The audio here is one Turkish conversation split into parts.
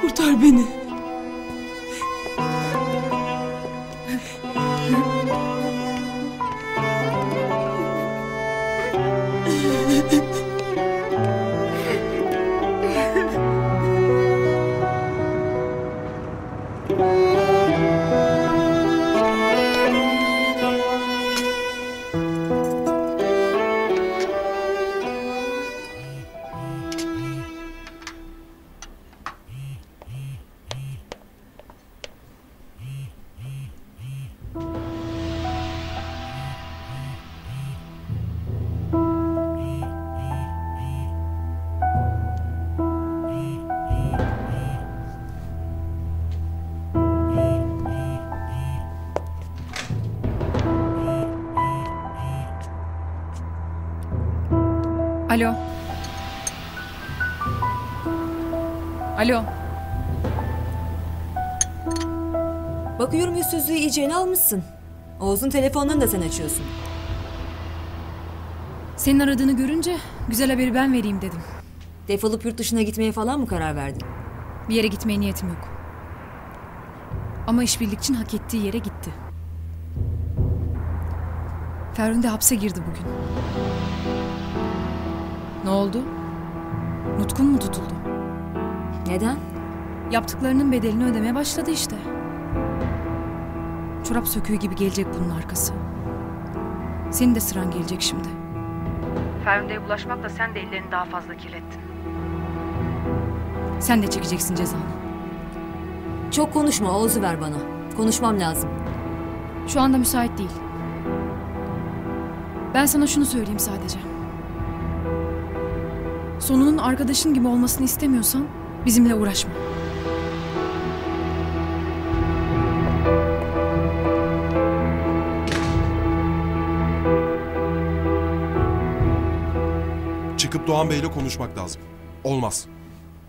Kurtar beni. Alo. Alo. Bakıyorum yüzsüzlüğü iyicene almışsın. Oğuz'un telefonlarını da sen açıyorsun. Senin aradığını görünce güzel haberi ben vereyim dedim. Defolup yurt dışına gitmeye falan mı karar verdin? Bir yere gitmeye niyetim yok. Ama işbirlikçin hak ettiği yere gitti. Ferhunde hapse girdi bugün. Ne oldu? Nutkun mu tutuldu? Neden? Yaptıklarının bedelini ödemeye başladı işte. Çorap söküğü gibi gelecek bunun arkası. Senin de sıran gelecek şimdi. Ferhunde'ye bulaşmakla sen de ellerini daha fazla kirlettin. Sen de çekeceksin cezanı. Çok konuşma Oğuz'u ver bana. Konuşmam lazım. Şu anda müsait değil. Ben sana şunu söyleyeyim sadece. Sonunun arkadaşın gibi olmasını istemiyorsan bizimle uğraşma. Çıkıp Doğan Bey'le konuşmak lazım. Olmaz.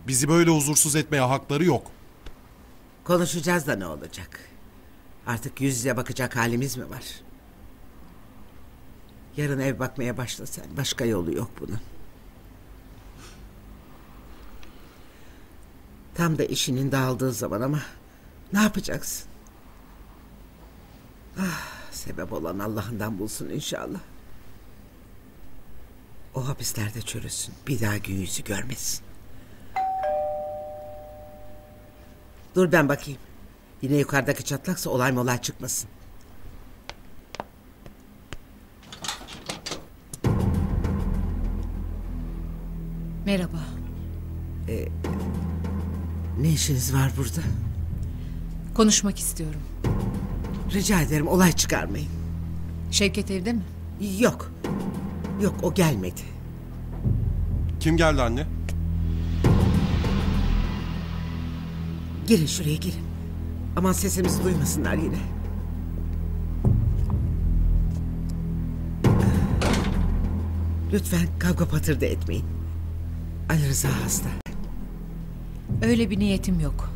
Bizi böyle huzursuz etmeye hakları yok. Konuşacağız da ne olacak? Artık yüz yüze bakacak halimiz mi var? Yarın ev bakmaya başlasan başka yolu yok bunun. Tam da işinin dağıldığı zaman ama ne yapacaksın? Ah, sebep olan Allah'ından bulsun inşallah. O hapislerde çürüsün. Bir daha gün yüzü görmesin. Dur ben bakayım. Yine yukarıdaki çatlaksa olay molay çıkmasın. Merhaba. Ne işiniz var burada? Konuşmak istiyorum. Rica ederim olay çıkarmayın. Şevket evde mi? Yok. Yok o gelmedi. Kim geldi anne? Girin şuraya girin. Aman sesimizi duymasınlar yine. Lütfen kavga patırdı etmeyin. Ali Rıza hasta. Öyle bir niyetim yok.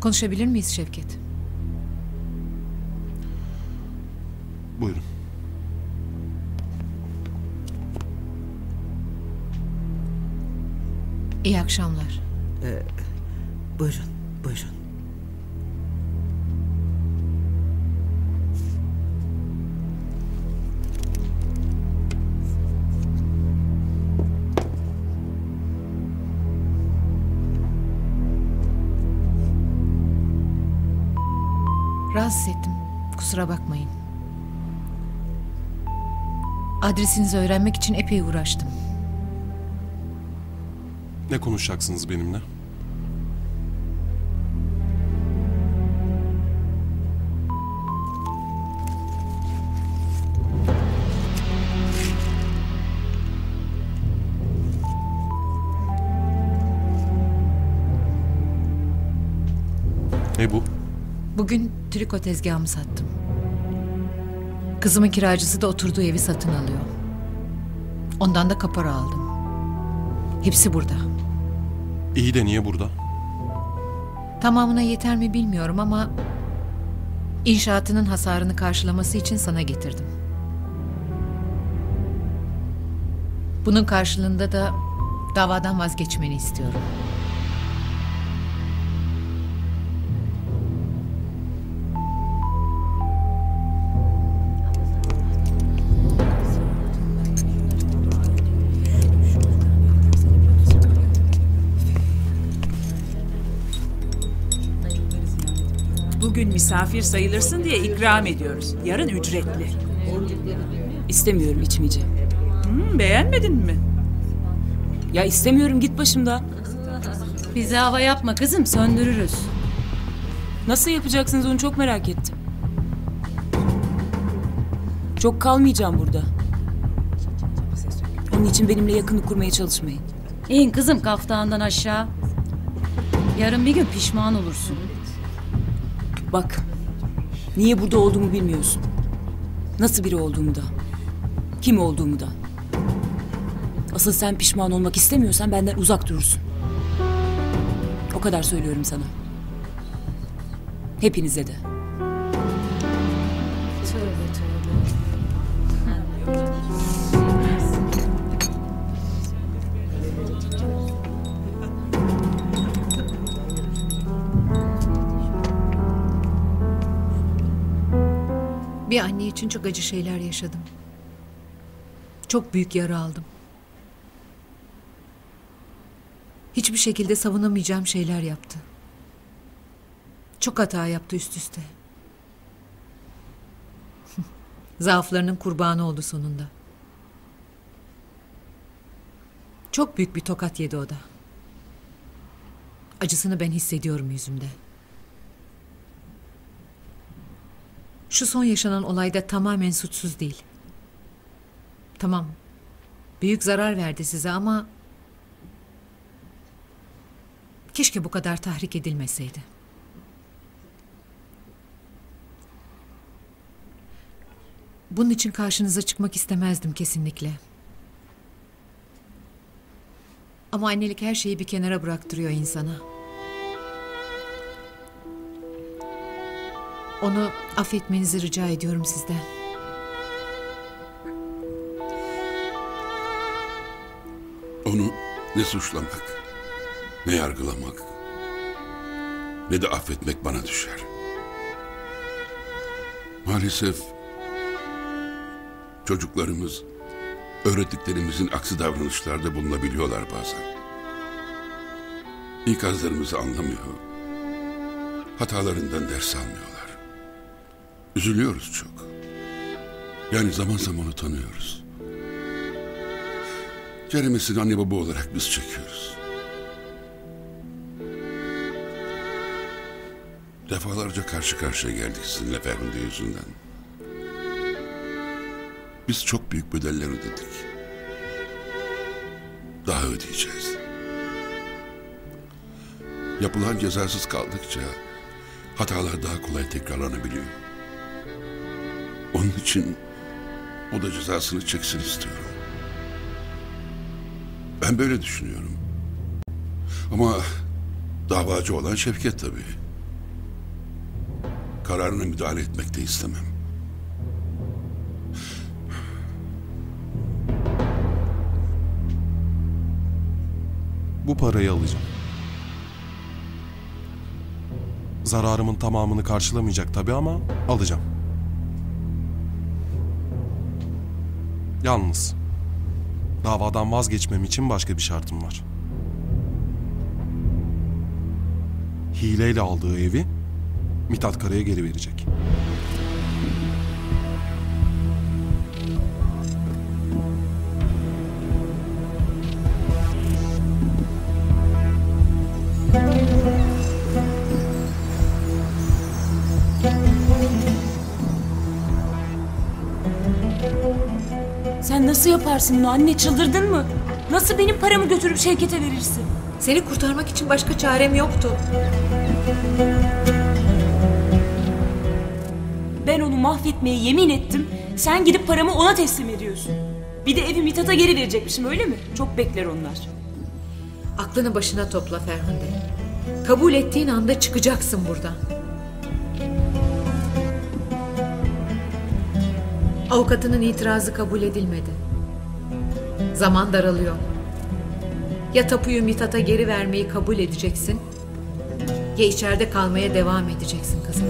Konuşabilir miyiz Şevket? Buyurun. İyi akşamlar. Buyurun, buyurun. Kusura bakmayın. Adresinizi öğrenmek için epey uğraştım. Ne konuşacaksınız benimle? Ne bu? Bugün triko tezgahımı sattım. Kızımın kiracısı da oturduğu evi satın alıyor. Ondan da kapora aldım. Hepsi burada. İyi de niye burada? Tamamına yeter mi bilmiyorum ama inşaatının hasarını karşılaması için sana getirdim. Bunun karşılığında da davadan vazgeçmeni istiyorum. Bugün misafir sayılırsın diye ikram ediyoruz. Yarın ücretli. İstemiyorum içmeyeceğim. Hmm, beğenmedin mi? Ya istemiyorum git başımdan. Bize hava yapma kızım söndürürüz. Nasıl yapacaksınız onu çok merak ettim. Çok kalmayacağım burada. Onun için benimle yakınlık kurmaya çalışmayın. İn kızım kaftandan aşağı. Yarın bir gün pişman olursun. Bak. Niye burada olduğumu bilmiyorsun. Nasıl biri olduğumu da. Kim olduğumu da. Asıl sen pişman olmak istemiyorsan benden uzak durursun. O kadar söylüyorum sana. Hepinize de. Bir anne için çok acı şeyler yaşadım. Çok büyük yara aldım. Hiçbir şekilde savunamayacağım şeyler yaptı. Çok hata yaptı üst üste. Zaaflarının kurbanı oldu sonunda. Çok büyük bir tokat yedi o da. Acısını ben hissediyorum yüzümde. Şu son yaşanan olayda tamamen suçsuz değil. Tamam. Büyük zarar verdi size ama keşke bu kadar tahrik edilmeseydi. Bunun için karşınıza çıkmak istemezdim kesinlikle. Ama annelik her şeyi bir kenara bıraktırıyor insana. Onu affetmenizi rica ediyorum sizden. Onu ne suçlamak, ne yargılamak, ne de affetmek bana düşer. Maalesef çocuklarımız öğrettiklerimizin aksi davranışlarda bulunabiliyorlar bazen. İkazlarımızı anlamıyor, hatalarından ders almıyorlar. Üzülüyoruz çok. Yani zaman zaman utanıyoruz. Ceremesini anne baba olarak biz çekiyoruz. Defalarca karşı karşıya geldik sizinle Ferhunde yüzünden. Biz çok büyük bedeller ödedik. Daha ödeyeceğiz. Yapılan cezasız kaldıkça hatalar daha kolay tekrarlanabiliyor. Onun için o da cezasını çeksin istiyorum. Ben böyle düşünüyorum. Ama davacı olan Şevket tabii. Kararına müdahale etmek de istemem. Bu parayı alacağım. Zararımın tamamını karşılamayacak tabii ama alacağım. Yalnız davadan vazgeçmem için başka bir şartım var. Hileyle aldığı evi Mithat Kara'ya geri verecek. Nasıl yaparsın bunu anne çıldırdın mı? Nasıl benim paramı götürüp Şevket'e verirsin? Seni kurtarmak için başka çarem yoktu. Ben onu mahvetmeye yemin ettim. Sen gidip paramı ona teslim ediyorsun. Bir de evi Mithat'a geri verecekmişim öyle mi? Çok bekler onlar. Aklını başına topla Ferhunde. Kabul ettiğin anda çıkacaksın buradan. Avukatının itirazı kabul edilmedi. Zaman daralıyor. Ya tapuyu Mithat'a geri vermeyi kabul edeceksin ya içeride kalmaya devam edeceksin kızım.